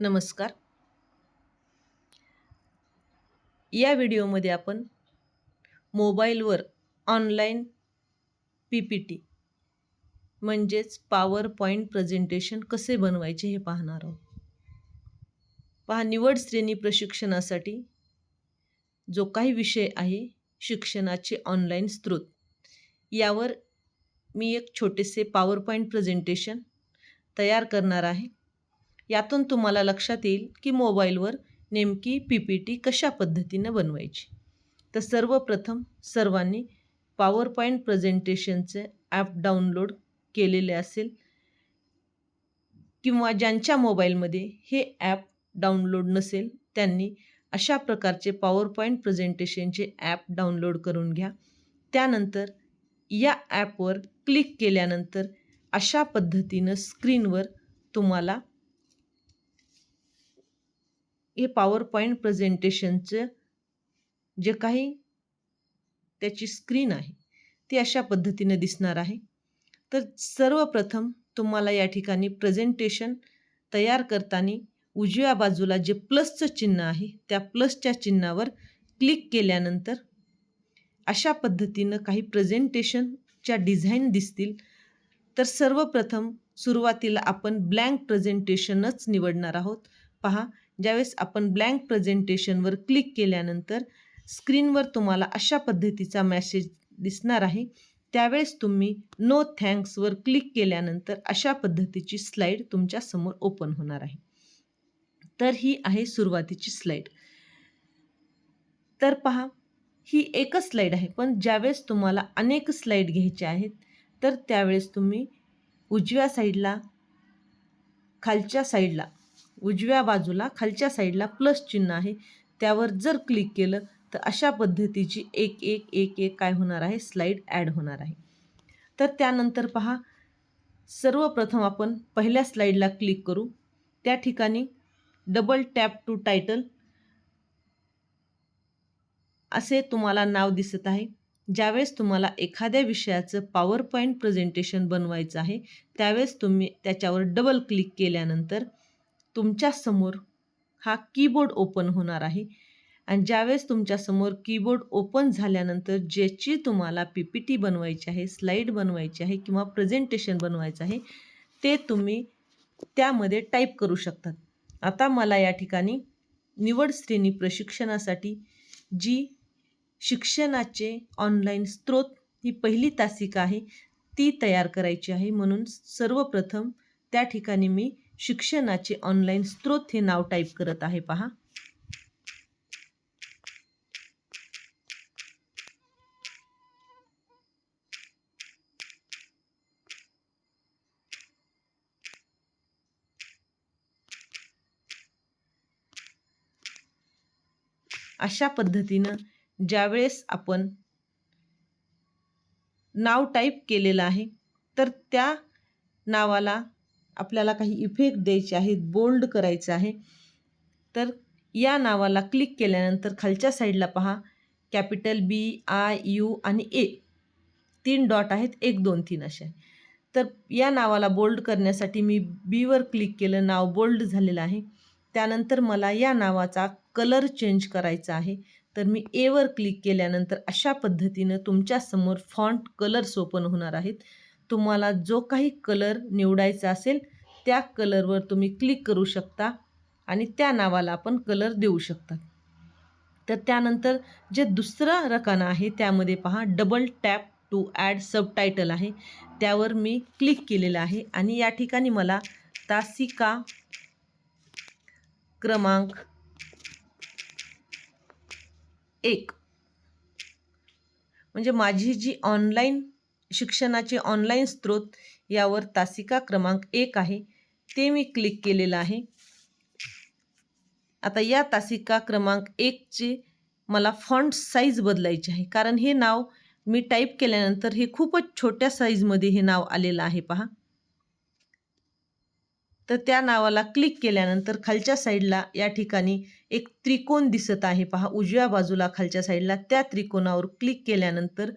नमस्कार. या व्हिडिओमध्ये आपण मोबाईलवर ऑनलाईन पी पी टी म्हणजेच पॉवर पॉईंट प्रेझेंटेशन कसे बनवायचे हे पाहणार आहोत. पहा निवड श्रेणी प्रशिक्षणासाठी जो काही विषय आहे शिक्षणाचे ऑनलाईन स्रोत यावर मी एक छोटेसे पॉवर पॉईंट प्रेझेंटेशन तयार करणार आहे. यातून तुम्हाला लक्षात येईल की मोबाईलवर नेमकी पी पी टी कशा पद्धतीनं बनवायची. तर सर्वप्रथम सर्वांनी पॉवर पॉईंट प्रेझेंटेशनचे ॲप डाउनलोड केलेले असेल किंवा ज्यांच्या मोबाईलमध्ये हे ॲप डाउनलोड नसेल त्यांनी अशा प्रकारचे पॉवर पॉईंट प्रेझेंटेशनचे ॲप डाउनलोड करून घ्या. त्यानंतर या ॲपवर क्लिक केल्यानंतर अशा पद्धतीनं स्क्रीनवर तुम्हाला हे पॉवर पॉईंट प्रेझेंटेशनचं जे काही त्याची स्क्रीन आहे ती अशा पद्धतीनं दिसणार आहे. तर सर्वप्रथम तुम्हाला या ठिकाणी प्रेझेंटेशन तयार करताना उजव्या बाजूला जे प्लसचं चिन्ह आहे त्या प्लसच्या चिन्हावर क्लिक केल्यानंतर अशा पद्धतीनं काही प्रेझेंटेशनच्या डिझाईन दिसतील. तर सर्वप्रथम सुरुवातीला आपण ब्लँक प्रेझेंटेशनच निवडणार आहोत. पहा ज्यावेळेस आपण ब्लँक प्रेझेंटेशनवर क्लिक केल्यानंतर स्क्रीनवर तुम्हाला अशा पद्धतीचा मॅसेज दिसणार आहे. त्यावेळेस तुम्ही नो थँक्सवर क्लिक केल्यानंतर अशा पद्धतीची स्लाईड तुमच्यासमोर ओपन होणार आहे. तर ही आहे सुरुवातीची स्लाईड तर पहा ही एकच स्लाईड आहे पण ज्यावेळेस तुम्हाला अनेक स्लाईड घ्यायचे आहेत तर त्यावेळेस तुम्ही उजव्या साईडला खालच्या साईडला उजव्या बाजूला खालच्या साईडला प्लस चिन्ह आहे. त्यावर जर क्लिक केलं तर अशा पद्धतीची एक एक एक एक काय होणार आहे? स्लाईड ॲड होणार आहे. तर त्यानंतर पहा सर्वप्रथम आपण पहिल्या स्लाईडला क्लिक करू. त्या ठिकाणी डबल टॅप टू टायटल असे तुम्हाला नाव दिसत आहे. ज्यावेळेस तुम्हाला एखाद्या विषयाचं पॉवर पॉईंट प्रेझेंटेशन बनवायचं आहे त्यावेळेस तुम्ही त्याच्यावर डबल क्लिक केल्यानंतर तुमच्यासमोर हा कीबोर्ड ओपन होणार आहे. आणि ज्यावेळेस तुमच्यासमोर कीबोर्ड ओपन झाल्यानंतर ज्याची तुम्हाला पी पी टी बनवायची आहे स्लाईड बनवायची आहे किंवा प्रेझेंटेशन बनवायचं आहे ते तुम्ही त्यामध्ये टाईप करू शकतात आता मला या ठिकाणी निवड श्रेणी प्रशिक्षणासाठी जी शिक्षणाचे ऑनलाईन स्रोत ही पहिली तासिका आहे ती तयार करायची आहे. म्हणून सर्वप्रथम त्या ठिकाणी मी शिक्षणाचे ऑनलाईन स्रोत हे नाव टाईप करत आहे पहा. अशा पद्धतीनं ज्यावेळेस आपण नाव टाईप केलेलं आहे तर त्या नावाला आपल्याला काही इफेक्ट द्यायचे आहेत बोल्ड करायचं आहे तर या नावाला क्लिक केल्यानंतर खालच्या साईडला पहा कॅपिटल बी आय यू आणि ए तीन डॉट आहेत एक दोन तीन असे तर या नावाला बोल्ड करण्यासाठी मी बीवर क्लिक केलं नाव बोल्ड झालेलं आहे. त्यानंतर मला या नावाचा कलर चेंज करायचा आहे. तर मी एवर क्लिक केल्यानंतर अशा पद्धतीनं तुमच्यासमोर फॉन्ट कलर्स ओपन होणार आहेत. तुम्हाला जो काही कलर निवडायचा असेल त्या कलरवर तुम्ही क्लिक करू शकता आणि त्या नावाला आपण कलर देऊ शकता. तर त्यानंतर जे दुसरं रकाना आहे त्यामध्ये पहा double tap to add subtitle आहे. त्यावर मी क्लिक केलेलं आहे आणि या ठिकाणी मला तासिका क्रमांक एक. म्हणजे माझी जी ऑनलाईन शिक्षणाचे ऑनलाईन स्रोत यावर तासिका क्रमांक एक आहे. ते मी क्लिक केलेलं आहे. आता या तासिका क्रमांक एकची मला फॉन्ट साईज बदलायची आहे. कारण हे नाव मी टाईप केल्यानंतर हे खूपच छोट्या साईजमध्ये हे नाव आलेलं आहे पहा. तर त्या नावाला क्लिक केल्यानंतर खालच्या साईडला या ठिकाणी एक त्रिकोण दिसत आहे पहा. उजव्या बाजूला खालच्या साईडला त्या त्रिकोणावर क्लिक केल्यानंतर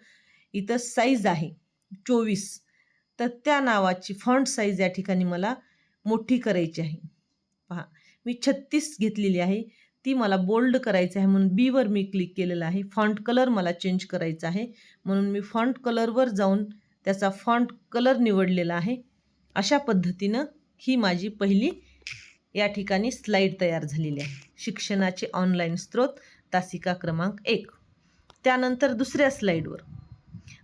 इथं साईज आहे. चोवीस. तर त्या नावाची फॉन्ट साईज या ठिकाणी मला मोठी करायची आहे. पहा मी छत्तीस घेतलेली आहे. ती मला बोल्ड करायचं आहे म्हणून बीवर मी क्लिक केलेलं आहे. फॉन्ट कलर मला चेंज करायचा आहे. म्हणून मी फॉन्ट कलरवर जाऊन त्याचा फॉन्ट कलर निवडलेला आहे. अशा पद्धतीनं ही माझी पहिली या ठिकाणी स्लाईड तयार झालेली आहे. शिक्षणाचे ऑनलाईन स्रोत तासिका क्रमांक एक. त्यानंतर दुसऱ्या स्लाईडवर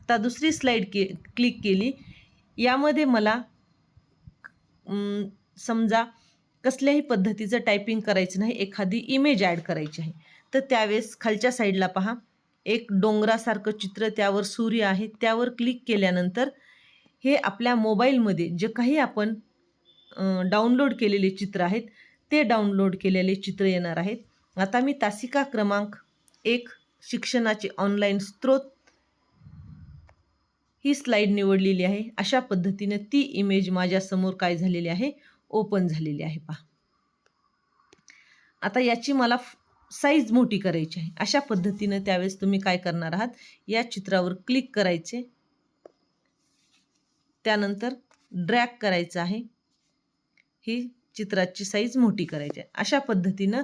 आता दुसरी स्लाईड के क्लिक केली. यामध्ये मला समजा कसल्याही पद्धतीचं टायपिंग करायचं नाही एखादी इमेज ॲड करायची आहे. तर त्यावेळेस खालच्या साईडला पहा. एक डोंगरासारखं चित्र त्यावर सूर्य आहे. त्यावर क्लिक केल्यानंतर हे आपल्या मोबाईलमध्ये जे काही आपण डाउनलोड केलेले चित्र आहेत ते डाउनलोड केलेले चित्र येणार आहेत. आता मी तासिका क्रमांक एक शिक्षणाचे ऑनलाईन स्रोत ही स्लाईड निवडलेली आहे. अशा पद्धतीने ती इमेज माझ्यासमोर काय झालेली आहे? ओपन झालेली आहे पहा. आता याची मला साईज मोठी करायची आहे. अशा पद्धतीनं त्यावेळेस तुम्ही काय करणार आहात? या चित्रावर क्लिक करायचे. त्यानंतर ड्रॅग करायचं आहे. ही चित्राची साईज मोठी करायची आहे. अशा पद्धतीनं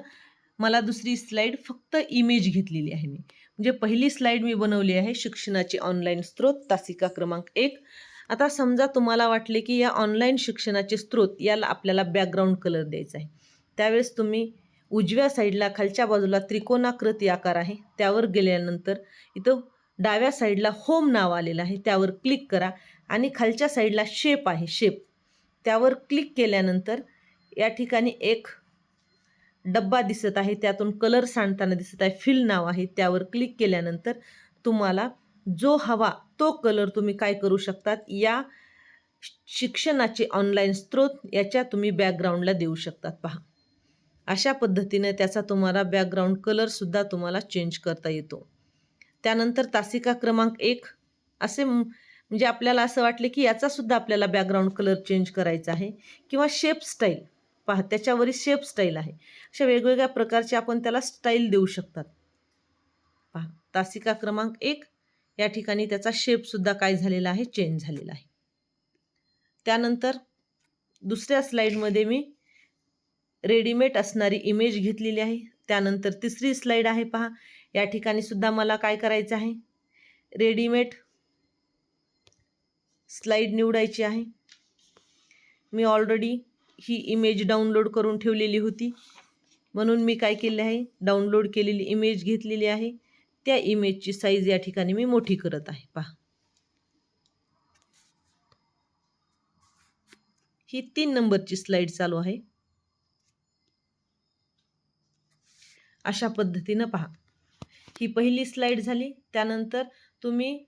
मला दुसरी स्लाईड फक्त इमेज घेतलेली आहे मी. म्हणजे पहिली स्लाईड मी बनवली आहे शिक्षणाची ऑनलाईन स्रोत तासिका क्रमांक एक. आता समजा तुम्हाला वाटले की या ऑनलाईन शिक्षणाचे स्रोत याला आपल्याला बॅकग्राऊंड कलर द्यायचा आहे. त्यावेळेस तुम्ही उजव्या साईडला खालच्या बाजूला त्रिकोणाकृती आकार आहे. त्यावर गेल्यानंतर इथं डाव्या साईडला होम नाव आलेलं आहे. त्यावर क्लिक करा आणि खालच्या साईडला शेप आहे. शेप त्यावर क्लिक केल्यानंतर या ठिकाणी एक डब्बा दिसत आहे त्यातून कलर सांडताना दिसत आहे फिल नाव आहे त्यावर क्लिक केल्यानंतर तुम्हाला जो हवा तो कलर तुम्ही काय करू शकतात या शिक्षणाचे ऑनलाईन स्रोत याच्या तुम्ही बॅकग्राऊंडला देऊ शकतात. पहा. अशा पद्धतीने त्याचा तुम्हाला बॅकग्राऊंड कलरसुद्धा तुम्हाला चेंज करता येतो. त्यानंतर तासिका क्रमांक एक असे म्हणजे आपल्याला असं वाटले की याचासुद्धा आपल्याला बॅकग्राऊंड कलर चेंज करायचा आहे. किंवा शेप स्टाईल पहा त्याच्यावरील शेप स्टाईल आहे. अशा वेगवेगळ्या प्रकारचे आपण त्याला स्टाईल देऊ शकतात. पहा तासिका क्रमांक एक या ठिकाणी त्याचा शेपसुद्धा काय झालेला आहे? चेंज झालेला आहे. त्यानंतर दुसऱ्या स्लाईडमध्ये मी रेडीमेड असणारी इमेज घेतलेली आहे. त्यानंतर तिसरी स्लाईड आहे पहा. या ठिकाणी सुद्धा मला काय करायचं आहे? रेडीमेड स्लाईड निवडायची आहे. मी ऑलरेडी ही इमेज डाउनलोड करून ठेवलेली होती. म्हणून मी काय केले आहे? डाउनलोड केलेली इमेज घेतलेली आहे. त्या इमेजची साईज या ठिकाणी मी मोठी करत आहे. पहा. ही तीन नंबरची स्लाईड चालू आहे. अशा पद्धतीनं पहा. ही पहिली स्लाईड झाली. त्यानंतर तुम्ही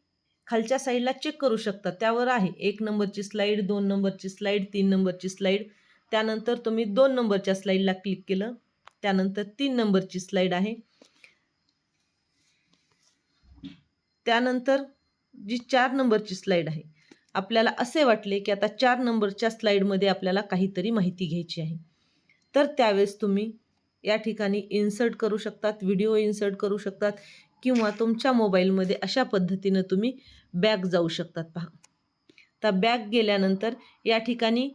खालच्या साईडला चेक करू शकता. त्यावर आहे. एक नंबरची स्लाईड दोन नंबरची स्लाईड तीन नंबरची स्लाईड त्यानंतर तुम्ही दोन नंबरच्या स्लाईडला क्लिक केलं. त्यानंतर तीन नंबरची स्लाईड आहे. त्यानंतर जी चार नंबरची स्लाईड आहे आपल्याला असे वाटले की आता चार नंबरच्या स्लाईडमध्ये आपल्याला काहीतरी माहिती घ्यायची आहे. तर त्यावेळेस तुम्ही या ठिकाणी इन्सर्ट करू शकतात व्हिडिओ इन्सर्ट करू शकतात किंवा तुमच्या मोबाईलमध्ये अशा पद्धतीनं तुम्ही बॅग जाऊ शकतात. पहा. तर बॅग गेल्यानंतर या ठिकाणी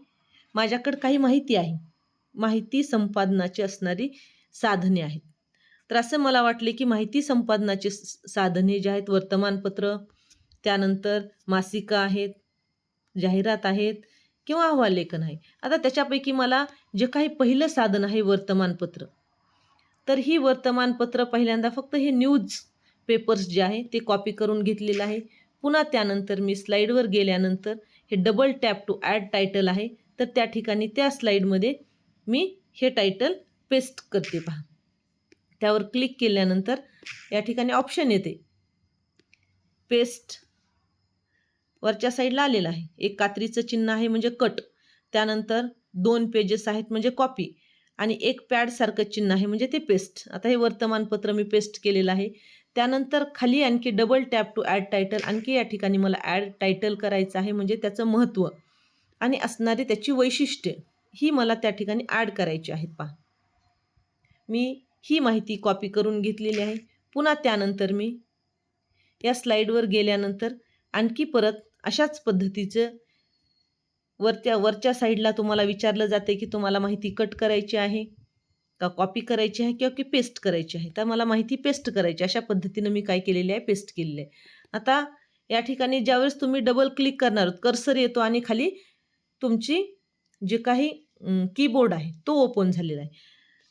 माझ्याकडं काही माहिती आहे. माहिती संपादनाची असणारी साधने आहेत. तर असं मला वाटले की माहिती संपादनाची साधने जे आहेत वर्तमानपत्र त्यानंतर मासिकं आहेत जाहिरात आहेत किंवा अहवाललेखन आहे. आता त्याच्यापैकी मला जे काही पहिलं साधन आहे वर्तमानपत्र तर ही वर्तमानपत्र पहिल्यांदा फक्त हे न्यूज पेपर्स जे आहे ते कॉपी करून घेतलेलं आहे. पुन्हा त्यानंतर मी स्लाईडवर गेल्यानंतर हे double tap to add title आहे. तर त्या ठिकाणी त्या स्लाईडमध्ये मी हे टायटल पेस्ट करते पहा. त्यावर क्लिक केल्यानंतर या ठिकाणी ऑप्शन येते. पेस्ट वरच्या साईडला आलेलं आहे. एक कात्रीचं चिन्ह आहे म्हणजे कट. त्यानंतर दोन पेजेस आहेत म्हणजे कॉपी. आणि एक पॅडसारखं चिन्ह आहे म्हणजे ते पेस्ट. आता हे वर्तमानपत्र मी पेस्ट केलेलं आहे. त्यानंतर खाली आणखी double tap to add title आणखी या ठिकाणी मला ॲड टायटल करायचं आहे म्हणजे त्याचं महत्त्व आणि असणारी त्याची वैशिष्ट्ये ही मला त्या ठिकाणी ॲड करायची आहेत पहा. मी ही माहिती कॉपी करून घेतलेली आहे. पुन्हा त्यानंतर मी या स्लाईडवर गेल्यानंतर आणखी परत अशाच पद्धतीचं वरच्या वरच्या साईडला तुम्हाला विचारलं जाते की तुम्हाला माहिती कट करायची आहे का कॉपी करायची आहे किंवा की पेस्ट करायची आहे? तर मला माहिती पेस्ट करायची अशा पद्धतीनं मी काय केलेली आहे? पेस्ट केलेली आहे. आता या ठिकाणी ज्यावेळेस तुम्ही डबल क्लिक करणार आहोत कर्सर येतो आणि खाली तुमची जे काही कीबोर्ड आहे तो ओपन झालेला आहे.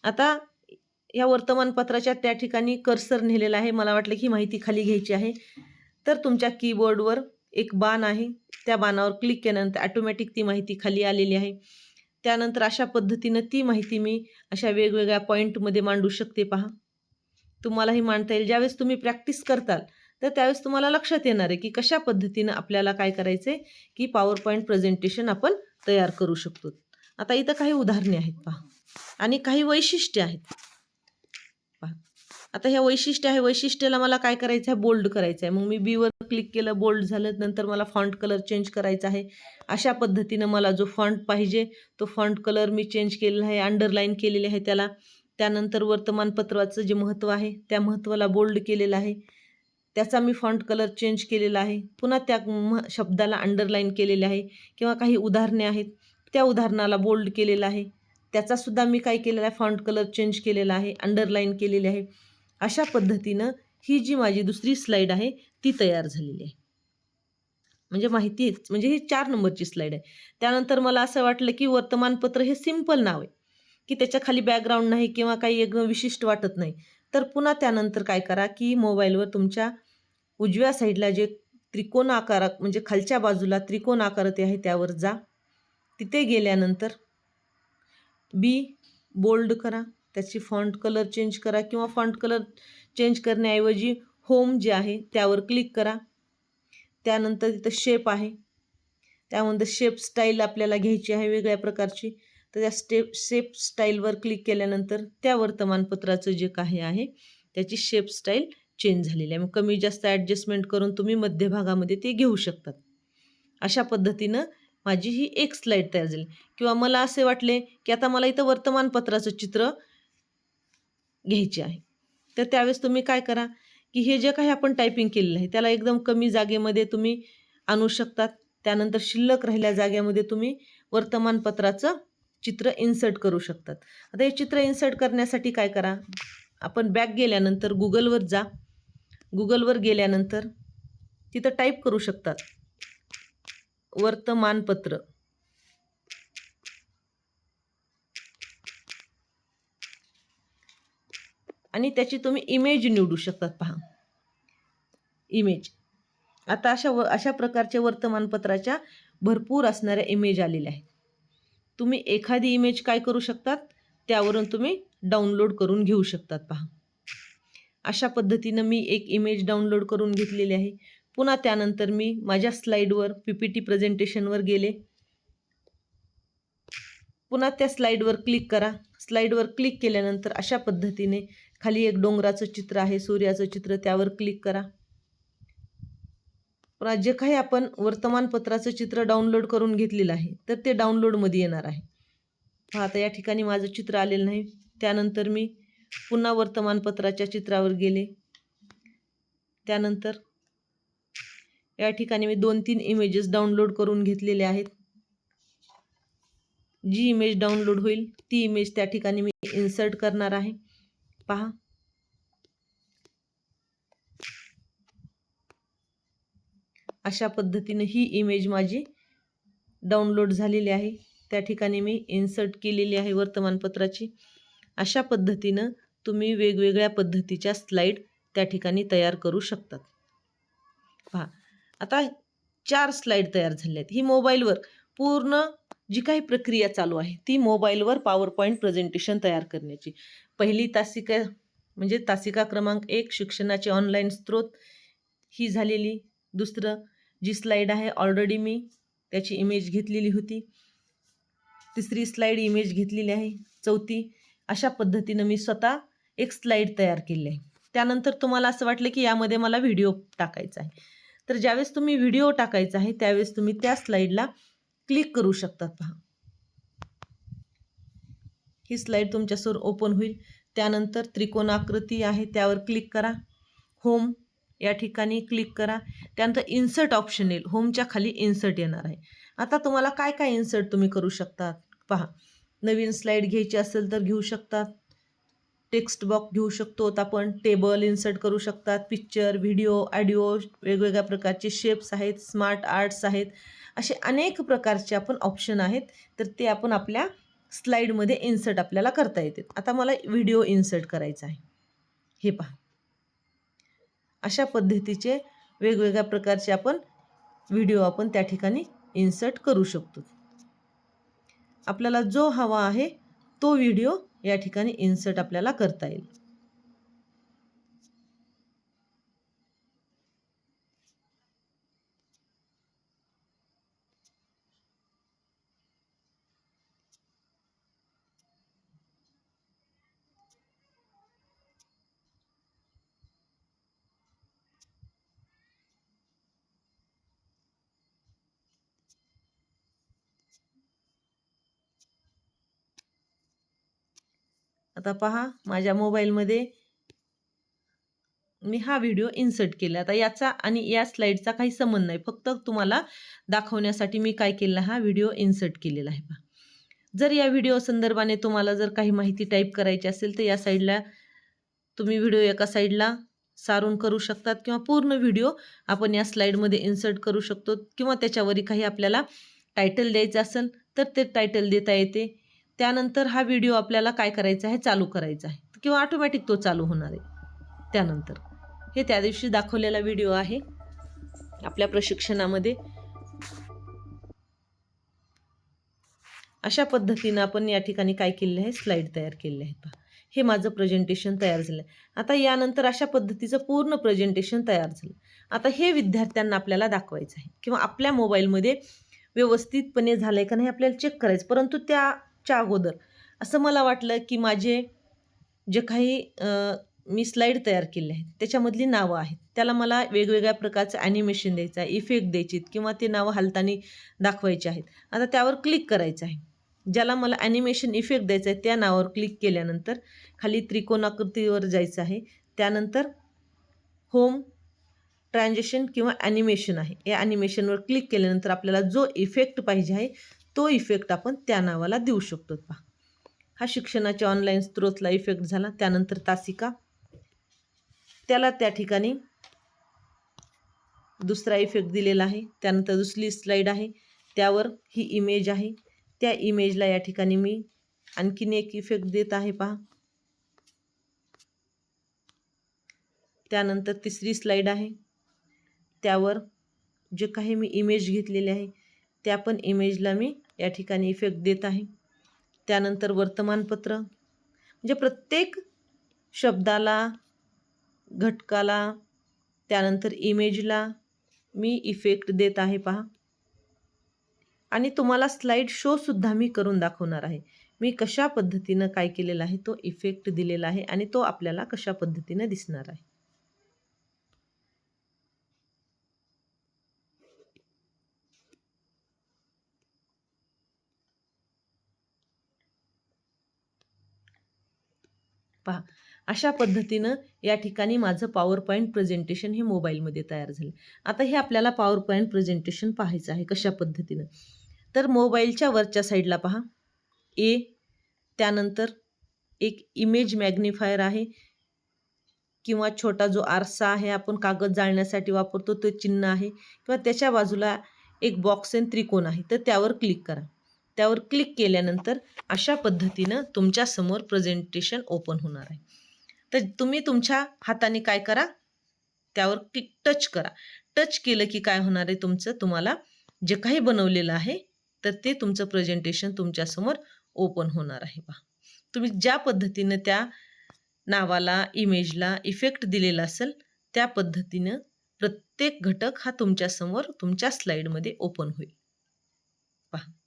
आता या वर्तमानपत्राच्या त्या ठिकाणी कर्सर नेलेला आहे. मला वाटलं की माहिती खाली घ्यायची आहे. तर तुमच्या कीबोर्डवर एक बाण आहे. त्या बाणावर क्लिक केल्यानंतर ॲटोमॅटिक ती माहिती खाली आलेली आहे. त्यानंतर अशा पद्धतीनं ती माहिती मी अशा वेगवेगळ्या पॉईंटमध्ये मांडू शकते पहा. तुम्हालाही मांडता येईल. ज्यावेळेस तुम्ही प्रॅक्टिस करताल तर त्यावेळेस तुम्हाला लक्षात येणार आहे की कशा पद्धतीनं आपल्याला काय करायचं आहे की पॉवर पॉईंट प्रेझेंटेशन आपण तयार करू शकतो. आता इथं काही उदाहरणे आहेत पहा. आणि काही वैशिष्ट्य आहेत. पहा. आता ह्या वैशिष्ट्य आहे वैशिष्ट्याला मला काय करायचं आहे बोल्ड करायचं आहे मग मी बीवर क्लिक केलं बोल्ड झालं नंतर मला फॉन्ट कलर चेंज करायचा आहे. अशा पद्धतीनं मला जो फॉन्ट पाहिजे तो फॉन्ट कलर मी चेंज केलेला आहे अंडरलाईन केलेले आहे त्याला. त्यानंतर वर्तमानपत्राचं जे महत्त्व आहे त्या महत्त्वाला बोल्ड केलेलं आहे. त्याचा मी फॉन्ट कलर चेंज केलेला आहे. पुन्हा त्या म शब्दाला अंडरलाईन केलेले आहे किंवा काही उदाहरणे आहेत त्या उदाहरणाला बोल्ड केलेलं आहे. त्याचासुद्धा मी काय केलेला आहे फॉन्ट कलर चेंज केलेला आहे अंडरलाईन केलेले आहे. अशा पद्धतीनं ही जी माझी दुसरी स्लाईड आहे ती तयार झालेली आहे. म्हणजे माहिती म्हणजे ही चार नंबरची स्लाईड आहे. त्यानंतर मला असं वाटलं की वर्तमानपत्र हे सिंपल नाव आहे. की त्याच्याखाली बॅकग्राऊंड नाही किंवा काही एक विशिष्ट वाटत नाही. तर पुन्हा त्यानंतर काय करा की मोबाईलवर तुमच्या उजव्या साईडला जे त्रिकोण आकार म्हणजे खालच्या बाजूला त्रिकोण आकारात आहे त्यावर जा. तिथे गेल्यानंतर बी बोल्ड करा. त्याची फॉन्ट कलर चेंज करा किंवा फॉन्ट कलर चेंज करण्याऐवजी होम जे आहे त्यावर क्लिक करा. त्यानंतर तिथं शेप आहे. त्यामध्ये शेप स्टाईल आपल्याला घ्यायची आहे वेगळ्या प्रकारची. तर त्या स्टेप शेप स्टाईलवर क्लिक केल्यानंतर त्या वर्तमानपत्राचं जे काही आहे त्याची शेप स्टाईल चेंज झालेली आहे. मग कमी जास्त ॲडजस्टमेंट करून तुम्ही मध्यभागामध्ये ते घेऊ शकतात. अशा पद्धतीनं माझी ही एक स्लाईड तयार झाली. किंवा मला असे वाटले की आता मला इथं वर्तमानपत्राचं चित्र घ्यायचे आहे. तर त्यावेळेस तुम्ही काय करा की हे जे काही आपण टायपिंग केलेलं आहे त्याला एकदम कमी जागेमध्ये तुम्ही आणू शकतात. त्यानंतर शिल्लक राहिल्या जागेमध्ये तुम्ही वर्तमानपत्राचं चित्र इन्सर्ट करू शकतात. आता हे चित्र इन्सर्ट करण्यासाठी काय करा? आपण बॅक गेल्यानंतर गुगलवर जा. गुगलवर गेल्यानंतर तिथं टाईप करू शकतात. वर्तमानपत्र. आणि त्याची तुम्ही इमेज निवडू शकतात. पहा. इमेज आता अशा व अशा प्रकारच्या वर्तमानपत्राच्या भरपूर असणाऱ्या इमेज आलेल्या आहेत. तुम्ही एखादी इमेज काय करू शकतात? त्यावरून तुम्ही डाउनलोड करून घेऊ शकतात पहा. अशा पद्धतीनं मी एक इमेज डाउनलोड करून घेतलेली आहे. पुन्हा त्यानंतर मी माझ्या स्लाईडवर पी पी टी प्रेझेंटेशनवर गेले. पुन्हा त्या स्लाईडवर क्लिक करा. स्लाईडवर क्लिक केल्यानंतर अशा पद्धतीने खाली एक डोंगराचं चित्र आहे सूर्याचं चित्र त्यावर क्लिक करा. जे काही आपण वर्तमानपत्राचं चित्र डाउनलोड करून घेतलेलं आहे तर ते डाउनलोडमध्ये येणार आहे. हा आता या ठिकाणी माझं चित्र आलेलं नाही. त्यानंतर मी पुन्हा वर्तमानपत्राच्या चित्रावर गेले. त्यानंतर या ठिकाणी मी दोन तीन इमेजेस डाउनलोड करून घेतलेले आहेत. जी इमेज डाउनलोड होईल ती इमेज त्या ठिकाणी मी इन्सर्ट करणार आहे. पहा. अशा पद्धतीनं ही इमेज माझी डाउनलोड झालेली आहे. त्या ठिकाणी मी इन्सर्ट केलेली आहे वर्तमानपत्राची. अशा पद्धतीनं तुम्ही वेगवेगळ्या पद्धतीच्या स्लाईड त्या ठिकाणी तयार करू शकतात. पहा आता चार स्लाईड तयार झाल्या आहेत. ही मोबाईलवर पूर्ण जी काही प्रक्रिया चालू आहे ती मोबाईलवर पॉवर पॉईंट प्रेझेंटेशन तयार करण्याची. पहिली तासिका म्हणजे तासिका क्रमांक एक शिक्षणाचे ऑनलाईन स्रोत ही झालेली. दुसरं जी स्लाईड आहे ऑलरेडी मी त्याची इमेज घेतलेली होती. तिसरी स्लाईड इमेज घेतलेली आहे. चौथी अशा पद्धतीनं मी स्वतः एक स्लाईड तयार केली आहे. त्यानंतर तुम्हाला असं वाटलं की यामध्ये मला व्हिडिओ टाकायचा आहे. तर ज्यावेळेस तुम्ही व्हिडिओ टाकायचा आहे त्यावेळेस तुम्ही त्या स्लाईडला क्लिक करू शकतात पहा. ही स्लाईड तुमच्यासमोर ओपन होईल. त्यानंतर त्रिकोणाकृती आहे त्यावर क्लिक करा. होम या ठिकाणी क्लिक करा. त्यानंतर इन्सर्ट ऑप्शन येईल. होमच्या खाली इन्सर्ट येणार आहे. आता तुम्हाला काय काय इन्सर्ट तुम्ही करू शकतात? पहा. नवीन स्लाईड घ्यायची असेल तर घेऊ शकतात. टेक्स्ट बॉक्स घेऊ शकतो आपण. टेबल इन्सर्ट करू शकतात. पिक्चर व्हिडिओ ऑडिओ वेगवेगळ्या प्रकारचे शेप्स आहेत. स्मार्ट आर्ट्स आहेत. असे अनेक प्रकारचे आपण ऑप्शन आहेत. तर ते आपण आपल्या स्लाईडमध्ये इन्सर्ट आपल्याला करता येते आता मला व्हिडिओ इन्सर्ट करायचा आहे. हे पहा. अशा पद्धतीचे वेगवेगळ्या प्रकारचे आपण व्हिडिओ आपण त्या ठिकाणी इन्सर्ट करू शकतो. आपल्याला जो हवा आहे तो व्हिडिओ या ठिकाणी इन्सर्ट आपल्याला करता येईल. आता पहा माझ्या मोबाईलमध्ये मी हा व्हिडिओ इन्सर्ट केला. आता याचा आणि या स्लाईडचा काही संबंध नाही. फक्त तुम्हाला दाखवण्यासाठी मी काय केलं हा व्हिडिओ इन्सर्ट केलेला आहे पहा. जर या व्हिडिओ संदर्भाने तुम्हाला जर काही माहिती टाईप करायची असेल तर या साईडला तुम्ही व्हिडिओ एका साईडला सारून करू शकतात किंवा पूर्ण व्हिडिओ आपण या स्लाईडमध्ये इन्सर्ट करू शकतो किंवा त्याच्यावरही काही आपल्याला टायटल द्यायचं असेल तर ते टायटल देता येते. त्यानंतर हा व्हिडिओ आपल्याला काय करायचा आहे? चालू करायचा आहे. किंवा ऑटोमॅटिक तो चालू होणार आहे. त्यानंतर. हे त्या दिवशी दाखवलेला व्हिडिओ आहे. आपल्या प्रशिक्षणामध्ये. अशा पद्धतीनं आपण या ठिकाणी काय केलेलं आहे? स्लाईड तयार केले आहे. पहा. हे माझं प्रेझेंटेशन तयार झालं. आता यानंतर अशा पद्धतीचं पूर्ण प्रेझेंटेशन तयार झालं. आता हे विद्यार्थ्यांना आपल्याला दाखवायचं आहे. किंवा आपल्या मोबाईलमध्ये व्यवस्थितपणे झालं आहे का नाही आपल्याला चेक करायचं परंतु त्या च्या अगोदर. असं मला वाटलं की माझे जे काही मी स्लाईड तयार केले आहेत त्याच्यामधली नावं आहेत. त्याला मला वेगवेगळ्या प्रकारचं ॲनिमेशन द्यायचं आहे इफेक्ट द्यायचे किंवा ते नावं हालताना दाखवायचे आहेत. आता त्यावर क्लिक करायचं आहे. ज्याला मला ॲनिमेशन इफेक्ट द्यायचा आहे त्या नावावर क्लिक केल्यानंतर खाली त्रिकोणाकृतीवर जायचं आहे. त्यानंतर होम ट्रान्झॅक्शन किंवा ॲनिमेशन आहे. या ॲनिमेशनवर क्लिक केल्यानंतर आपल्याला जो इफेक्ट पाहिजे आहे तो इफेक्ट आपण त्या नावाला देऊ शकतो. पहा. हा शिक्षणाच्या ऑनलाईन स्त्रोतला इफेक्ट झाला. त्यानंतर तासिका. त्याला त्या ठिकाणी दुसरा इफेक्ट दिलेला आहे. त्यानंतर दुसरी स्लाईड आहे. त्यावर ही इमेज आहे. त्या इमेजला या ठिकाणी मी आणखीन एक इफेक्ट देत आहे. पहा. त्यानंतर तिसरी स्लाईड आहे. त्यावर जे काही मी इमेज घेतलेले आहे त्या पण इमेजला मी या ठिकाणी इफेक्ट देत आहे. त्यानंतर वर्तमानपत्र. म्हणजे प्रत्येक शब्दाला घटकाला त्यानंतर इमेजला मी इफेक्ट देत आहे पहा. आणि तुम्हाला स्लाईड शोसुद्धा मी करून दाखवणार आहे. मी कशा पद्धतीनं काय केलेलं आहे तो इफेक्ट दिलेला आहे आणि तो आपल्याला कशा पद्धतीनं दिसणार आहे. पहा. अशा पद्धतीनं या ठिकाणी माझं पॉवर पॉईंट प्रेझेंटेशन हे मोबाईलमध्ये तयार झालं. आता हे आपल्याला पॉवर पॉईंट प्रेझेंटेशन पाहायचं आहे कशा पद्धतीनं. तर मोबाईलच्या वरच्या साईडला पहा. ए त्यानंतर एक इमेज मॅग्निफायर आहे. किंवा छोटा जो आरसा आहे आपण कागद जाळण्यासाठी वापरतो तो चिन्ह आहे. किंवा त्याच्या बाजूला एक बॉक्स आणि त्रिकोण आहे तर त्यावर क्लिक करा. त्यावर क्लिक केल्यानंतर अशा पद्धतीनं तुमच्यासमोर प्रेझेंटेशन ओपन होणार आहे. तर तुम्ही तुमच्या हाताने काय करा? त्यावर क्लिक टच करा. टच केलं की काय होणार आहे तुमचं? तुम्हाला जे काही बनवलेलं आहे तर ते तुमचं प्रेझेंटेशन तुमच्यासमोर ओपन होणार आहे पहा तुम्ही ज्या पद्धतीनं त्या नावाला इमेजला इफेक्ट दिलेला असेल त्या पद्धतीनं प्रत्येक घटक हा तुमच्यासमोर तुमच्या स्लाईडमध्ये ओपन होईल. पहा.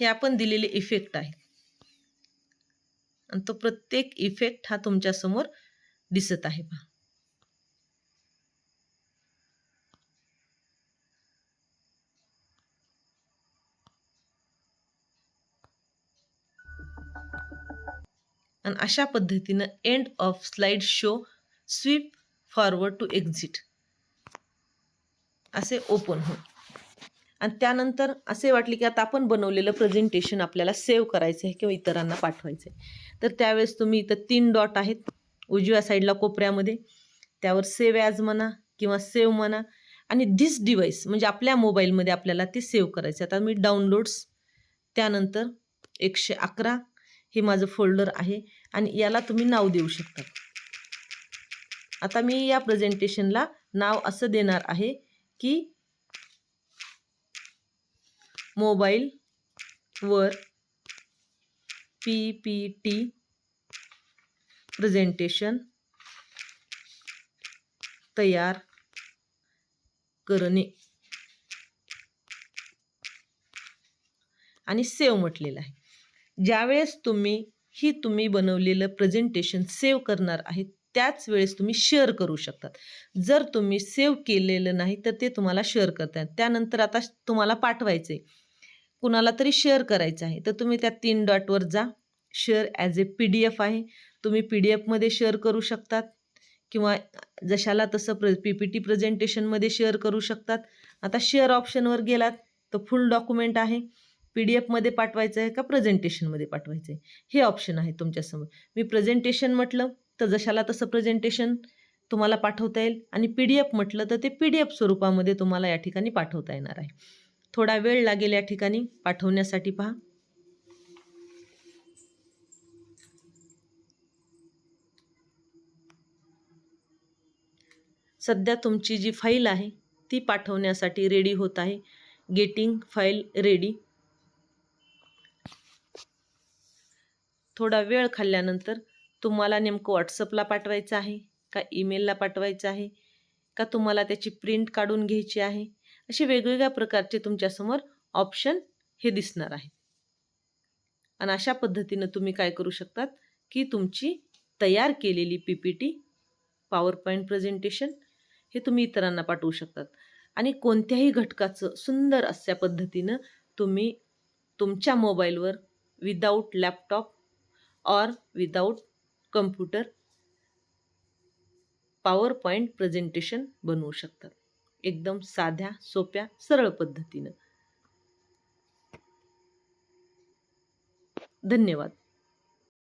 हे आपण दिलेले इफेक्ट आहे. आणि तो प्रत्येक इफेक्ट हा तुमच्यासमोर दिसत आहे पहा. आणि अशा पद्धतीनं end of slide show sweep forward to exit असे ओपन हो आणि त्यानंतर असे वाटले की आता आपण बनवलेलं प्रेझेंटेशन आपल्याला सेव्ह करायचं आहे किंवा इतरांना पाठवायचं आहे तर त्यावेळेस तुम्ही इथं तीन डॉट आहेत. उजव्या साईडला कोपऱ्यामध्ये त्यावर सेव्ह ॲज म्हणा किंवा सेव्ह म्हणा आणि धिस डिव्हाइस म्हणजे आपल्या मोबाईलमध्ये आपल्याला ते सेव्ह करायचं आता मी डाउनलोड्स त्यानंतर एकशे अकरा हे माझं फोल्डर आहे आणि याला तुम्ही नाव देऊ शकता. आता मी या प्रेझेंटेशनला नाव असं देणार आहे की मोबाईलवर पी पी टी प्रेझेंटेशन तयार करणे. आणि सेव्ह म्हटलेलं आहे. ज्यावेळेस तुम्ही ही तुम्ही बनवलेलं प्रेझेंटेशन सेव्ह करणार आहे त्याच वेळेस तुम्ही शेअर करू शकतात. जर तुम्ही सेव्ह केलेलं नाही तर ते तुम्हाला शेअर करता येईल त्यानंतर आता तुम्हाला पाठवायचं आहे कुणाला तरी शेअर करायचं आहे. तर तुम्ही त्या तीन डॉटवर जा. Share as a P D F आहे. तुम्ही पी डी एफमध्ये शेअर करू शकतात. किंवा जशाला तसं प्र पी पी टी प्रेझेंटेशनमध्ये शेअर करू शकतात. आता शेअर ऑप्शनवर गेलात तर फुल डॉक्युमेंट आहे. पी डी एफमध्ये पाठवायचं आहे का प्रेझेंटेशनमध्ये पाठवायचं आहे? हे ऑप्शन आहे तुमच्यासमोर. मी प्रेझेंटेशन म्हटलं तर जशाला तसं प्रेझेंटेशन तुम्हाला पाठवता येईल. आणि पी डी एफ म्हटलं तर ते पी डी एफ स्वरूपामध्ये तुम्हाला या ठिकाणी पाठवता येणार आहे. थोडा वेळ लागेल या ठिकाणी पाठवण्यासाठी पहा. सध्या तुमची जी फाईल आहे ती पाठवण्यासाठी रेडी होत आहे. गेटिंग फाईल रेडी थोडा वेळ खाल्ल्यानंतर तुम्हाला नेमकं व्हॉट्सअपला पाठवायचं आहे का ईमेलला पाठवायचं आहे का तुम्हाला त्याची प्रिंट काढून घ्यायची आहे? असे वेगवेगळ्या प्रकारचे तुमच्यासमोर ऑप्शन हे दिसणार आहे आणि अशा पद्धतीनं तुम्ही काय करू शकतात की तुमची तयार केलेली P P T power point presentation हे तुम्ही इतरांना पाठवू शकतात. आणि कोणत्याही घटकाचं सुंदर अशा पद्धतीनं तुम्ही तुमच्या मोबाईलवर without laptop or without computer power point presentation बनवू शकतात. एकदम साध्या सोप्या सरळ पद्धतीनं. धन्यवाद.